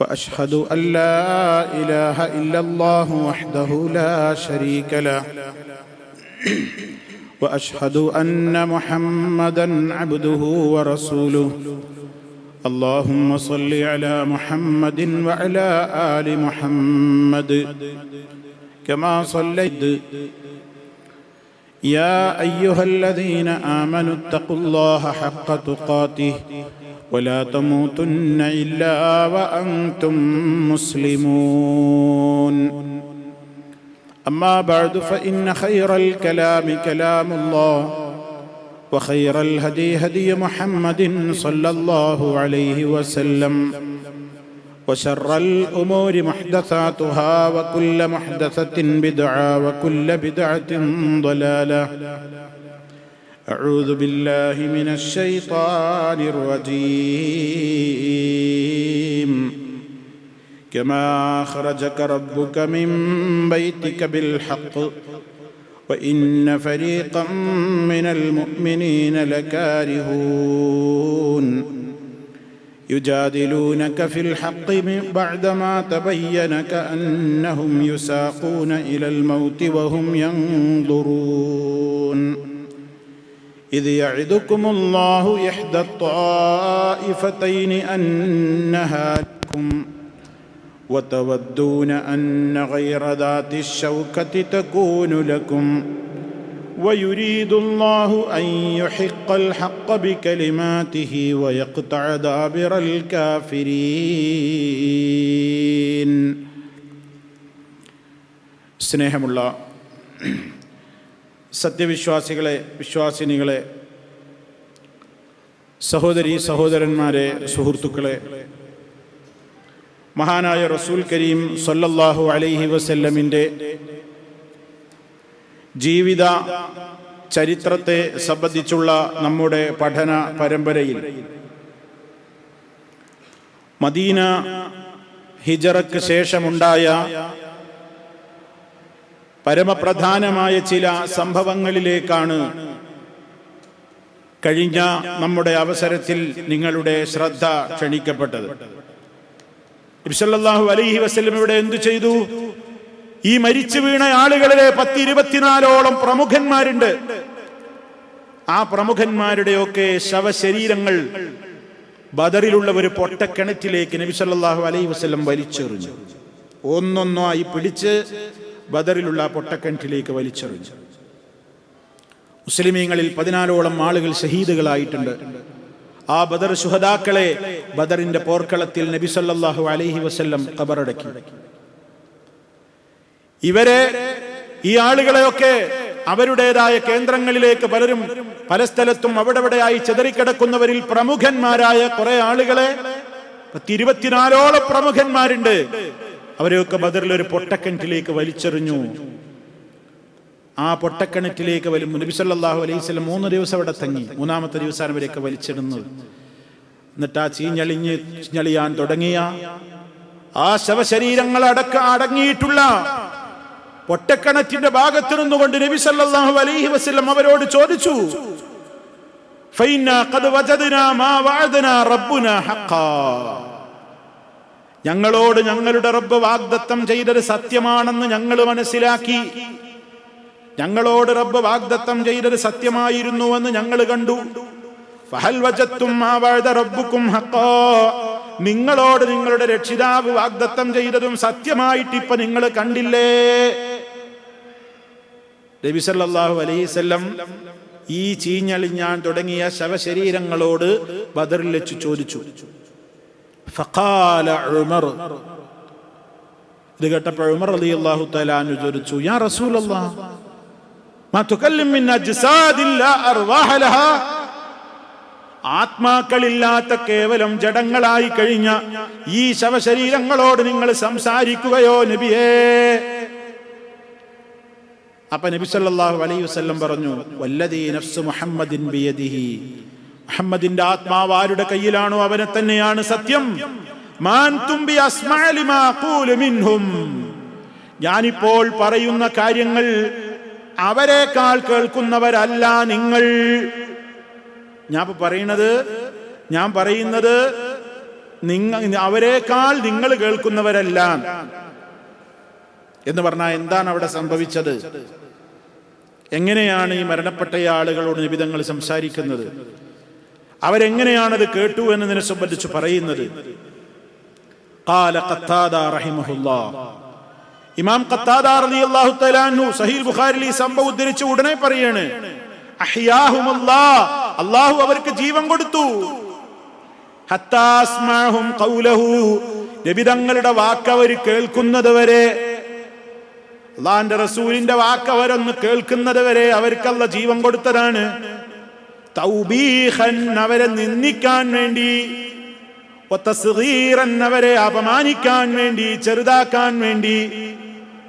وأشهد أن لا إله إلا الله وحده لا شريك له. وأشهد أن محمدا عبده ورسوله. اللهم صل على محمد وعلى آل محمد. كما صليت. يا أيها الذين آمنوا اتقوا الله حق تقاته. ولا تموتن إلا وأنتم مسلمون. أما بعد فإن خير الكلام كلام الله وخير الهدي هدي محمد صلى الله عليه وسلم وشر الأمور محدثاتها وكل محدثة بدعة وكل بدعة ضلالة. أعوذ بالله من الشيطان الرجيم. كما أخرجك ربك من بيتك بالحق وإن فريقا من المؤمنين لكارهون. يجادلونك في الحق بعدما تبين كأنهم يساقون إلى الموت وهم ينظرون. إذ يعدكم الله إحدى الطائفتين أنها لكم وتودون أن غير ذات الشوكة تكون لكم ويريد الله أن يحق الحق بكلماته ويقطع دابر الكافرين സ്നേഹമുള്ള സത്യവിശ്വാസികളെ വിശ്വാസിനികളെ സഹോദരി സഹോദരന്മാരെ സുഹൃത്തുക്കളെ മഹാനായ റസൂൽ കരീം സൊല്ലാഹു അലൈഹി വസല്ലമിന്റെ ജീവിത ചരിത്രത്തെ സംബന്ധിച്ചുള്ള നമ്മുടെ പഠന പരമ്പരയിൽ മദീന ഹിജറക്ക് ശേഷമുണ്ടായ പരമപ്രധാനമായ ചില സംഭവങ്ങളിലേക്കാണ് കഴിഞ്ഞ നമ്മുടെ അവസരത്തിൽ നിങ്ങളുടെ ശ്രദ്ധ ക്ഷണിക്കപ്പെട്ടത്. ഇബ്സല്ലാഹു അലൈഹി വസ്ലം ഇവിടെ എന്തു ചെയ്തു? ഈ മരിച്ചു വീണ ആളുകളിലെ പത്തിരുപത്തിനാലോളം പ്രമുഖന്മാരുണ്ട്. ആ പ്രമുഖന്മാരുടെയൊക്കെ ശവശരീരങ്ങൾ ബദറിലുള്ള ഒരു പൊട്ടക്കിണറ്റിലേക്ക് നബി സല്ലാഹു അലൈഹി വസ്ലം വലിച്ചെറിഞ്ഞു. ഒന്നൊന്നായി പിടിച്ച് ബദറിലുള്ള പൊട്ടക്കിണറ്റിലേക്ക് വലിച്ചെറിഞ്ഞു. മുസ്ലിമീങ്ങളിൽ പതിനാലോളം ആളുകൾ ഷഹീദുകളായിട്ടുണ്ട്. ആ ബദർ സുഹദാക്കളെ ബദറിന്റെ പോർക്കളത്തിൽ നബി സല്ലാഹു അലൈഹി വസ്ല്ലം കബറടക്കി. ഇവരെ ഈ ആളുകളെയൊക്കെ അവരുടേതായ കേന്ദ്രങ്ങളിലേക്ക് പലരും പല സ്ഥലത്തും അവിടെവിടെയായി ചെതറിക്കിടക്കുന്നവരിൽ പ്രമുഖന്മാരായ കുറെ ആളുകളെ പത്തിരുപത്തിനാലോളം പ്രമുഖന്മാരുണ്ട്. അവരെയൊക്കെ ബദറിൽ ഒരു പൊട്ടക്കിണറ്റിലേക്ക് വലിച്ചെറിഞ്ഞു. ആ പൊട്ടക്കിണറ്റിലേക്ക് വരും നബി സല്ലല്ലാഹു അലൈഹി വസല്ലം മൂന്ന് ദിവസം അവിടെ തങ്ങി. മൂന്നാമത്തെ ദിവസം അവരെയൊക്കെ വലിച്ചിടുന്നത്. എന്നിട്ട് ആ ചീഞ്ഞളിഞ്ഞ് ചീഞ്ഞളിയാൻ തുടങ്ങിയ ആ ശവശരീരങ്ങൾ അടക്ക അടങ്ങിയിട്ടുള്ള പൊട്ടക്കിണറ്റിന്റെ ഭാഗത്ത് നിന്നുകൊണ്ട് നബി സല്ലല്ലാഹു അലൈഹി വസല്ലം അവരോട് ചോദിച്ചു ഫൈന ഖദ് വജദ്നാ മാ വഅദനാ റബ്ബുനാ ഹഖാ. ഞങ്ങളോട് ഞങ്ങളുടെ റബ്ബ് വാഗ്ദത്തം ചെയ്തത് സത്യമാണെന്ന് ഞങ്ങൾ മനസ്സിലാക്കി. ഞങ്ങളോട് റബ്ബ് വാഗ്ദത്തം ചെയ്തത് സത്യമായിരുന്നുവെന്ന് ഞങ്ങൾ കണ്ടു. നിങ്ങളോട് നിങ്ങളുടെ രക്ഷിതാവ് വാഗ്ദത്തം ചെയ്തതും സത്യമായിട്ട് ഇപ്പൊ നിങ്ങൾ കണ്ടില്ലേ? നബി സല്ലല്ലാഹു അലൈഹിസല്ലം ഈ ചീഞ്ഞളിഞ്ഞാൻ തുടങ്ങിയ ശവശരീരങ്ങളോട് ബദറിൽ വെച്ച് ചോദിച്ചു. ഫഖാല ഉമർ ഇത് കേട്ടപ്പോൾ ഉമർ റളിയല്ലാഹു അള്ളാഹു തലാനു ചോദിച്ചു യാ ലഹാ ആത്മാക്കളില്ലാത്ത കേവലം ജഡങ്ങളായി കഴിഞ്ഞ ഈ ശവശരീരങ്ങളോട് നിങ്ങൾ സംസാരിക്കുകയോ നബിയേ? അപ്പൊ നബി സല്ലല്ലാഹു അലൈഹി വസല്ലം പറഞ്ഞു വല്ലദീ നഫ്സ് മുഹമ്മദിൻ ബിയദിഹി. മുഹമ്മദിന്റെ ആത്മാവ് ആരുടെ കയ്യിലാണോ അവനെ തന്നെയാണ് സത്യം? ഞാനിപ്പോൾ പറയുന്ന കാര്യങ്ങൾ അവരെക്കാൾ കേൾക്കുന്നവരല്ല നിങ്ങൾ. ഞാൻ പറയുന്നത് ഞാൻ പറയുന്നത് നിങ്ങൾ അവരെക്കാൾ നിങ്ങൾ കേൾക്കുന്നവരല്ല എന്ന് പറഞ്ഞാൽ എന്താണ് അവിടെ സംഭവിച്ചത്? എങ്ങനെയാണ് ഈ മരണപ്പെട്ട ആളുകളോട് നിബിധങ്ങൾ സംസാരിക്കുന്നത്? അവരെങ്ങനെയാണത് കേട്ടു എന്നതിനെ സംബന്ധിച്ച് പറയുന്നത്? ഇമാം സഹീൽ ബുഖാരിൽ ഈ സംഭവം ഉദ്ധരിച്ച് ഉടനെ പറയാണ് അള്ളാഹു അവർക്ക് ജീവൻ കൊടുത്തു. രബിതങ്ങളുടെ വാക്ക് അവർ കേൾക്കുന്നത് വരെ അള്ളാന്റെ റസൂലിന്റെ വാക്ക് അവരൊന്ന് കേൾക്കുന്നത് വരെ അവർക്കല്ല ജീവൻ കൊടുത്തതാണ്. തൗബീഹൻ അവരെ നിന്ദിക്കാൻ വേണ്ടി അവരെ അപമാനിക്കാൻ വേണ്ടി ചെറുതാക്കാൻ വേണ്ടി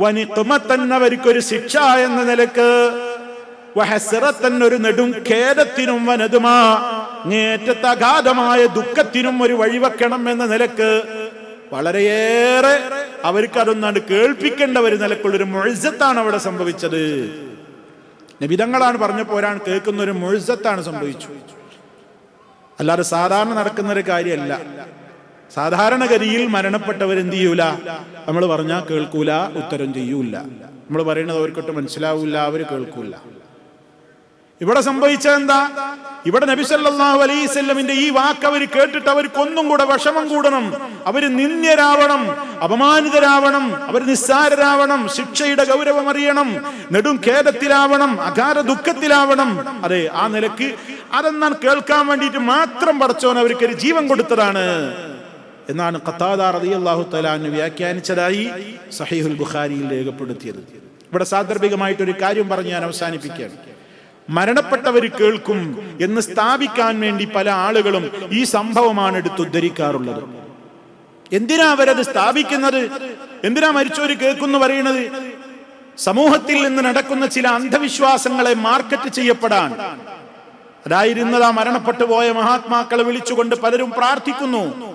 വനിഖ്മത്തൻ അവർക്കൊരു ശിക്ഷ എന്ന നിലയ്ക്ക് ഒരു നെടും ഖേദത്തിനും വനതുമാ നേറ്റത്തെ ദുഃഖത്തിനും ഒരു വഴിവെക്കണം എന്ന നിലയ്ക്ക് വളരെയേറെ അവർക്ക് അതൊന്നാണ്ട് കേൾപ്പിക്കേണ്ട ഒരു നിലക്കുള്ളൊരു മൊഴിസത്താണ് അവിടെ സംഭവിച്ചത്. നബിതങ്ങളാണ് പറഞ്ഞു ഒരാൾ കേൾക്കുന്ന ഒരു മുഴുസത്താണ് സംഭവിച്ചു. അല്ലാതെ സാധാരണ നടക്കുന്ന ഒരു കാര്യമല്ല. സാധാരണഗതിയിൽ മരണപ്പെട്ടവർ എന്ത് ചെയ്യൂല? നമ്മൾ പറഞ്ഞാൽ കേൾക്കൂല ഉത്തരം ചെയ്യൂല. നമ്മൾ പറയുന്നത് അവർക്കൊട്ട് മനസ്സിലാവൂല അവർ കേൾക്കൂല. ഇവിടെ സംഭവിച്ചത് എന്താ? ഇവിടെ നബിസല്ലാഹു വസല്ലമിന്റെ ഈ വാക്ക് അവർ കേട്ടിട്ട് അവർക്ക് ഒന്നും കൂടെ വിഷമം കൂടണം. അവർ നിന്ദ്യരാവണം അപമാനിതരാവണം അവർ നിസ്സാരരാവണം ശിക്ഷയുടെ ഗൗരവം അറിയണം നെടും ഖേദത്തിലാവണം അകാര ദുഃഖത്തിലാവണം. അതെ ആ നിലയ്ക്ക് അതെന്നാൽ കേൾക്കാൻ വേണ്ടിയിട്ട് മാത്രം പടച്ചോൻ അവർക്ക് ഒരു ജീവൻ കൊടുത്തതാണ്. എന്നാണ് ഖത്താദ റളിയല്ലാഹു തആല വ്യാഖ്യാനിച്ചതായി സഹീഹുൽ ബുഖാരിയിൽ രേഖപ്പെടുത്തിയത്. ഇവിടെ സാന്ദർഭികമായിട്ട് ഒരു കാര്യം പറഞ്ഞ് ഞാൻ അവസാനിപ്പിക്കുകയാണ്. മരണപ്പെട്ടവർ കേൾക്കും എന്ന് സ്ഥാപിക്കാൻ വേണ്ടി പല ആളുകളും ഈ സംഭവമാണ് എടുത്തുദ്ധരിക്കാറുള്ളത് എന്തിനാ അവരത് സ്ഥാപിക്കുന്നത്? എന്തിനാ മരിച്ചവര് കേൾക്കുന്നു പറയുന്നത്? സമൂഹത്തിൽ നിന്ന് നടക്കുന്ന ചില അന്ധവിശ്വാസങ്ങളെ മാർക്കറ്റ് ചെയ്യപ്പെടാൻ. അതായിരുന്നത് മരണപ്പെട്ടു പോയ മഹാത്മാക്കളെ വിളിച്ചുകൊണ്ട് പലരും പ്രാർത്ഥിക്കുന്നു.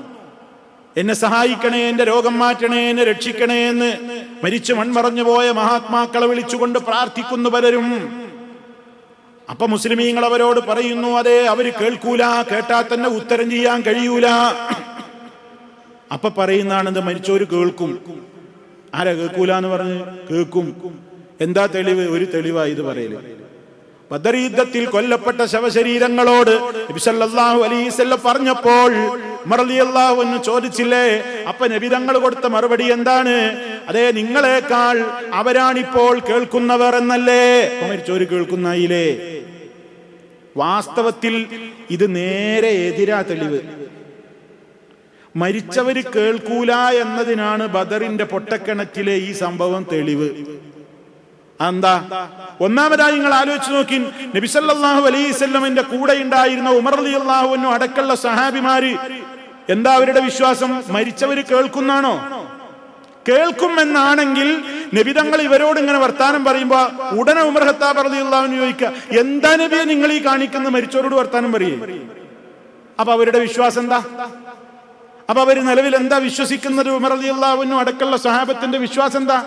എന്നെ സഹായിക്കണേ എന്റെ രോഗം മാറ്റണേ എന്നെ രക്ഷിക്കണേ എന്ന് മരിച്ചു മൺമറഞ്ഞു പോയ മഹാത്മാക്കളെ വിളിച്ചുകൊണ്ട് പ്രാർത്ഥിക്കുന്നു പലരും. അപ്പൊ മുസ്ലിമീങ്ങൾ അവരോട് പറയുന്നു അതെ അവർ കേൾക്കൂല കേട്ടാൽ തന്നെ ഉത്തരം ചെയ്യാൻ കഴിയൂല. അപ്പൊ പറയുന്നതാണെന്ത്? മരിച്ചവര് കേൾക്കും. ആരാ കേൾക്കൂല എന്ന് പറഞ്ഞ്? കേൾക്കും. എന്താ തെളിവ്? ഒരു തെളിവായി ഇത് പറയൽ. ബദറീദ്ധത്തിൽ കൊല്ലപ്പെട്ട ശവശരീരങ്ങളോട് പറഞ്ഞപ്പോൾ റളിയല്ലാഹു ചോദിച്ചില്ലേ അപ്പൊ നബി തങ്ങൾ കൊടുത്ത മറുപടി എന്താണ്? അതെ നിങ്ങളെക്കാൾ അവരാണിപ്പോൾ കേൾക്കുന്നവർ എന്നല്ലേ? മരിച്ചോര് കേൾക്കുന്നായില്ലേ വാസ്തവത്തിൽ ഇത് നേരെ എതിരാ തെളിവ്. മരിച്ചവര് കേൾക്കൂല എന്നതിനാണ് ബദറിന്റെ പൊട്ടക്കിണറ്റിലെ ഈ സംഭവം തെളിവ്. എന്താ ഒന്നാമതായി നിങ്ങൾ ആലോചിച്ച് നോക്കി നബിസല്ലാഹു അലൈവല്ലമിന്റെ കൂടെ ഉണ്ടായിരുന്ന ഉമർ അലി അള്ളാഹുവിനും അടക്കമുള്ള സഹാബിമാര് എന്താ അവരുടെ വിശ്വാസം? മരിച്ചവര് കേൾക്കുന്നാണോ? കേൾക്കുമെന്നാണെങ്കിൽ നബിതങ്ങൾ ഇവരോട് ഇങ്ങനെ വർത്താനം പറയുമ്പോ ഉടനെ ഉമർ ഹത്താബ് അള്ളാഹുവിന് ചോദിക്കുക എന്താ നബിയെ നിങ്ങൾ ഈ കാണിക്കുന്ന മരിച്ചവരോട് വർത്താനം പറയേ? അപ്പൊ അവരുടെ വിശ്വാസം എന്താ? അപ്പൊ അവർ നിലവിൽ എന്താ വിശ്വസിക്കുന്നത്? ഉമർ അലി അള്ളാഹുവിനും അടക്കമുള്ള സഹാബത്തിന്റെ വിശ്വാസം എന്താ?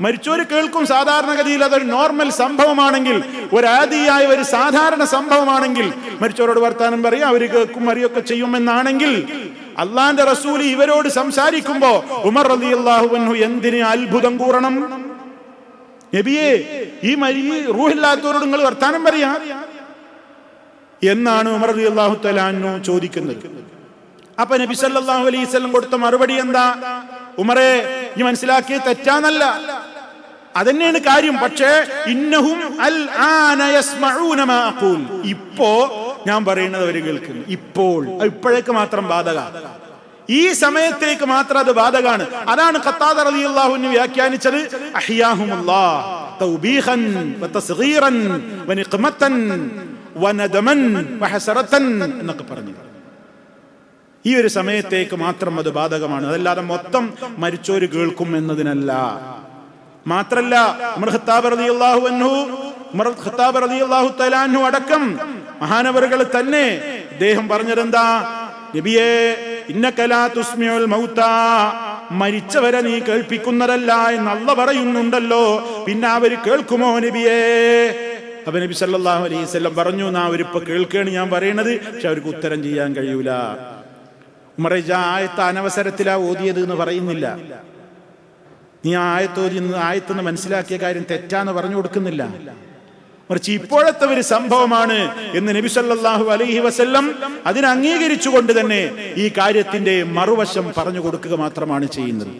മരിച്ചോര് കേൾക്കും സാധാരണഗതിയിൽ അതൊരു നോർമൽ സംഭവമാണെങ്കിൽ ഒരു ആദിയായ ഒരു സാധാരണ സംഭവമാണെങ്കിൽ മരിച്ചവരോട് വർത്താനം പറയും അവർ കേൾക്കും അറിയൊക്കെ ചെയ്യുമെന്നാണെങ്കിൽ അള്ളാന്റെ റസൂൽ ഇവരോട് സംസാരിക്കുമ്പോ ഉമർ അലി അള്ളാഹുവിനു എന്തിന് അത്ഭുതം കൂറണം? നബിയെ ഈ മരി റൂഹില്ലാത്തവരോട് നിങ്ങൾ വർത്താനം പറയാ? എന്നാണ് ഉമർ അലി അള്ളാഹു തലാനു ചോദിക്കുന്നത്. അപ്പൊ നബി സല്ലാഹു അലൈഹി വസല്ലം കൊടുത്ത മറുപടി എന്താ? ഉമറെ ഈ മനസ്സിലാക്കിയ തെറ്റാന്നല്ല. അതന്നെയാണ് കാര്യം. പക്ഷേ ഇന്നഹും അൽ ഞാൻ പറയുന്നത് അവർ കേൾക്കുന്നു. ഇപ്പോൾ. ഇപ്പോഴേക്ക് മാത്രം ബാധക ഈ സമയത്തേക്ക് മാത്രം അത് ബാധകാണ്. അതാണ് ഖത്താദ റളിയല്ലാഹു അൻഹു വ്യാഖ്യാനിച്ചത് അഹ്യാഹുമുല്ലാഹ് തൗബീഖൻ വതസ്ഗീറൻ വനിഖ്മത്തൻ വനദമൻ വഹസറതൻ എന്നൊക്കെ പറഞ്ഞു. ഈ ഒരു സമയത്തേക്ക് മാത്രം അത് ബാധകമാണ്. അതല്ലാതെ മൊത്തം മരിച്ചോര് കേൾക്കും എന്നതിനല്ല. മാത്രല്ല ഖത്താബ് റളിയല്ലാഹു അൻഹു ഖത്താബ് റളിയല്ലാഹു തആല അടക്കം മഹാനവറുകൾ തന്നെ അദ്ദേഹം പറഞ്ഞതെന്താ? നബിയേ കലാ തുസ്മിയോൽ മൗത്ത. മരിച്ചവരെ നീ കേൾപ്പിക്കുന്നതല്ല എന്നല്ല പറയുന്നുണ്ടല്ലോ. പിന്നെ അവർ കേൾക്കുമോ നബിയേ? അപ്പൊ നബി സല്ലാഹു അലൈഹി വസല്ലം പറഞ്ഞു നാ അവരിപ്പോ കേൾക്കുകയാണ് ഞാൻ പറയണത് പക്ഷെ അവർക്ക് ഉത്തരം ചെയ്യാൻ കഴിയൂല. ഉമറേജ ആയത്ത അനവസരത്തിലാ ഓതിയത് എന്ന് പറയുന്നില്ല. നീ ആയത്തോതി ആയത്തെന്ന് മനസ്സിലാക്കിയ കാര്യം തെറ്റാന്ന് പറഞ്ഞു കൊടുക്കുന്നില്ല. മറിച്ച് ഇപ്പോഴത്തെ ഒരു സംഭവമാണ് എന്ന് നബി സല്ലല്ലാഹു അലൈഹി വസല്ലം അതിനെ അംഗീകരിച്ചുകൊണ്ട് തന്നെ ഈ കാര്യത്തിന്റെ മറുവശം പറഞ്ഞു കൊടുക്കുക മാത്രമാണ് ചെയ്യുന്നത്.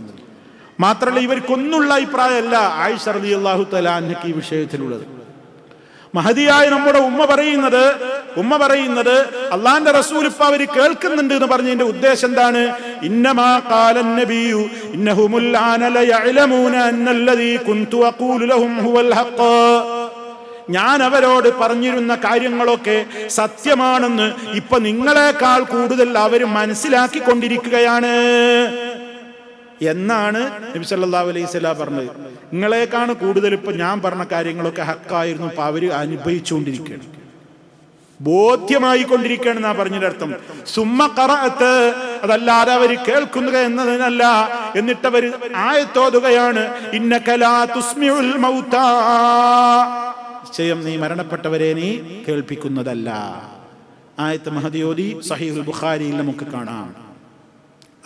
മാത്രമല്ല ഇവർക്കൊന്നുള്ള അഭിപ്രായമല്ല ആയിഷ റളിയല്ലാഹു അൻഹയ്ക്ക് ഈ വിഷയത്തിലുള്ളത്. മഹതിയായ നമ്മുടെ ഉമ്മ പറയുന്നത് ഉമ്മ പറയുന്നത് അള്ളാന്റെ റസൂൽ ഇപ്പൊ അവർ കേൾക്കുന്നുണ്ട് എന്ന് പറഞ്ഞതിന്റെ ഉദ്ദേശം എന്താണ്? ഇന്നമാ ഞാൻ അവരോട് പറഞ്ഞിരുന്ന കാര്യങ്ങളൊക്കെ സത്യമാണെന്ന് ഇപ്പൊ നിങ്ങളെക്കാൾ കൂടുതൽ അവർ മനസ്സിലാക്കിക്കൊണ്ടിരിക്കുകയാണ്. എന്നാണ് നബി സല്ലല്ലാഹു അലൈഹി പറഞ്ഞത്. നിങ്ങളെക്കാണ് കൂടുതൽ ഇപ്പൊ ഞാൻ പറഞ്ഞ കാര്യങ്ങളൊക്കെ ഹക്കായിരുന്നു ഇപ്പൊ അവർ അനുഭവിച്ചുകൊണ്ടിരിക്കുകയാണ്. ബോധ്യമായി കൊണ്ടിരിക്കുകയാണെന്നാ പറഞ്ഞതിന്റെ അർത്ഥം സുമ്മ കറത്ത് അതല്ലാതെ അവർ കേൾക്കുക എന്നതിനല്ല. എന്നിട്ട് അവർ ആയത്തോതുകയാണ് ഇന്നകലാ തുസ്മിഉൽ മൗതാ നിശ്ചയം നീ മരണപ്പെട്ടവരെ നീ കേൾപ്പിക്കുന്നതല്ല. ആയത്ത് മഹദിയോദി സഹീഹുൽ ബുഖാരിയിൽ നമുക്ക് കാണാം.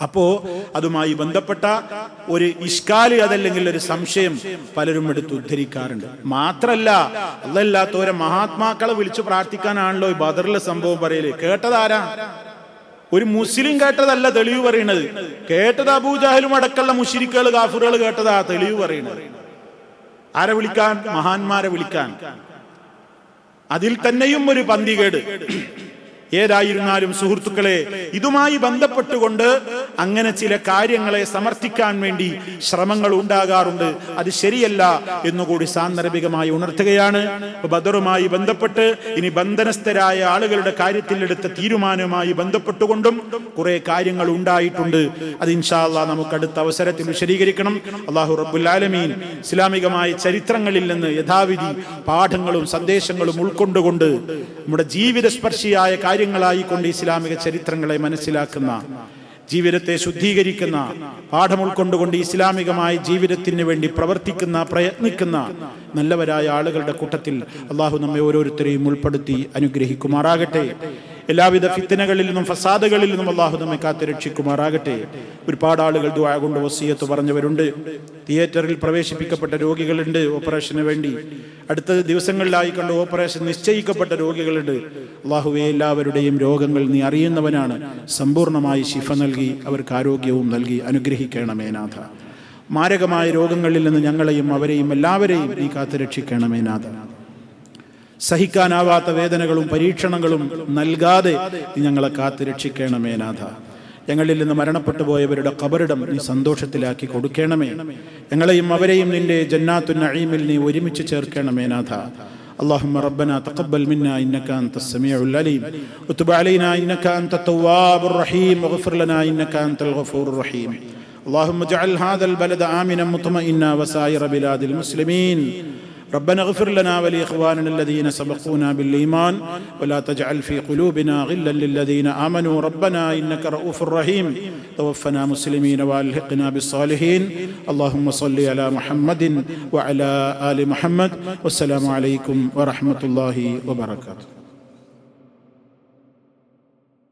അപ്പോ അതുമായി ബന്ധപ്പെട്ട ഒരു ഇഷ്കാൽ അതല്ലെങ്കിൽ ഒരു സംശയം പലരും എടുത്ത് ഉദ്ധരിക്കാറുണ്ട്. മാത്രല്ല അതല്ലാത്തവരെ മഹാത്മാക്കളെ വിളിച്ചു പ്രാർത്ഥിക്കാനാണല്ലോ ഈ ബദറിലെ സംഭവം പറയൽ. കേട്ടതാരാ? ഒരു മുസ്ലിം കേട്ടതല്ല തെളിവ് പറയണത്. കേട്ടത് അബൂജാഹലും അടക്കമുള്ള മുഷിരിക്കുകൾ കാഫുറുകൾ കേട്ടതാ തെളിവ് പറയണത്. ആരെ വിളിക്കാൻ? മഹാന്മാരെ വിളിക്കാൻ. അതിൽ തന്നെയും ഒരു പന്തികേട്. ഏതായിരുന്നാലും സുഹൃത്തുക്കളെ ഇതുമായി ബന്ധപ്പെട്ടുകൊണ്ട് അങ്ങനെ ചില കാര്യങ്ങളെ സമർത്ഥിക്കാൻ വേണ്ടി ശ്രമങ്ങൾ ഉണ്ടാകാറുണ്ട്. അത് ശരിയല്ല എന്നുകൂടി സാന്ദർഭികമായി ഉണർത്തുകയാണ്. ബദറുമായി ബന്ധപ്പെട്ട് ഇനി ബന്ധനസ്ഥരായ ആളുകളുടെ കാര്യത്തിൽ എടുത്ത തീരുമാനവുമായി ബന്ധപ്പെട്ടുകൊണ്ടും കുറെ കാര്യങ്ങൾ ഉണ്ടായിട്ടുണ്ട്. അത് ഇൻഷാല്ല നമുക്ക് അടുത്ത അവസരത്തിൽ വിശദീകരിക്കണം. അള്ളാഹു റബ്ബുൽ ആലമീൻ ഇസ്ലാമികമായ ചരിത്രങ്ങളിൽ നിന്ന് യഥാവിധി പാഠങ്ങളും സന്ദേശങ്ങളും ഉൾക്കൊണ്ടുകൊണ്ട് നമ്മുടെ ജീവിത സ്പർശിയായ കാര്യങ്ങളായിക്കൊണ്ട് ഇസ്ലാമിക ചരിത്രങ്ങളെ മനസ്സിലാക്കുന്ന ജീവിതത്തെ ശുദ്ധീകരിക്കുന്ന പാഠം ഉൾക്കൊണ്ടുകൊണ്ട് ഇസ്ലാമികമായ ജീവിതത്തിന് വേണ്ടി പ്രവർത്തിക്കുന്ന പ്രയത്നിക്കുന്ന നല്ലവരായ ആളുകളുടെ കൂട്ടത്തിൽ അള്ളാഹു നമ്മെ ഓരോരുത്തരെയും ഉൾപ്പെടുത്തി അനുഗ്രഹിക്കുമാറാകട്ടെ. എല്ലാവിധ ഫിത്തനകളിൽ നിന്നും ഫസാദുകളിൽ നിന്നും അള്ളാഹു നമ്മെ കാത്തുരക്ഷിക്കുമാറാകട്ടെ ഒരുപാട് ആളുകൾ ദുആ കൊണ്ട് വസീയത്ത് പറഞ്ഞവരുണ്ട്. തിയേറ്ററിൽ പ്രവേശിപ്പിക്കപ്പെട്ട രോഗികളുണ്ട് ഓപ്പറേഷന് വേണ്ടി. അടുത്ത ദിവസങ്ങളിലായി കണ്ട് ഓപ്പറേഷൻ നിശ്ചയിക്കപ്പെട്ട രോഗികളുണ്ട്. അള്ളാഹുവെ എല്ലാവരുടെയും രോഗങ്ങൾ നീ അറിയുന്നവനാണ്. സമ്പൂർണമായി ശിഫ നൽകി അവർക്ക് ആരോഗ്യവും നൽകി അനുഗ്രഹിക്കണമേ നാഥ. മാരകമായ രോഗങ്ങളിൽ നിന്ന് ഞങ്ങളെയും അവരെയും എല്ലാവരെയും നീ കാത്തു രക്ഷിക്കണമേ നാഥ. സഹിക്കാനാവാത്ത വേദനകളും പരീക്ഷണങ്ങളും നൽകാതെ നീ ഞങ്ങളെ കാത്തു രക്ഷിക്കണമേ നാഥ ഞങ്ങളിൽ നിന്ന് മരണപ്പെട്ടു പോയവരുടെ കബറിടം നീ സന്തോഷത്തിലാക്കി കൊടുക്കണമേ ഞങ്ങളെയും അവരെയും നിന്റെ ജന്നാത്തു നഈമിൽ നീ ഒരുമിച്ച് ചേർക്കണമേ നാഥ اللهم ربنا تقبل منا انك انت السميع العليم وتب علينا انك انت التواب الرحيم واغفر لنا انك انت الغفور الرحيم اللهم اجعل هذا البلد امنا مطمئنا وسائر بلاد المسلمين ربنا اغفر لنا ولإخواننا الذين سبقونا بالإيمان ولا تجعل في قلوبنا غلا للذين آمنوا. ربنا إنك رؤوف رحيم. توفنا مسلمين وألحقنا بالصالحين. اللهم صل على محمد وعلى آل محمد. والسلام عليكم ورحمة الله وبركاته.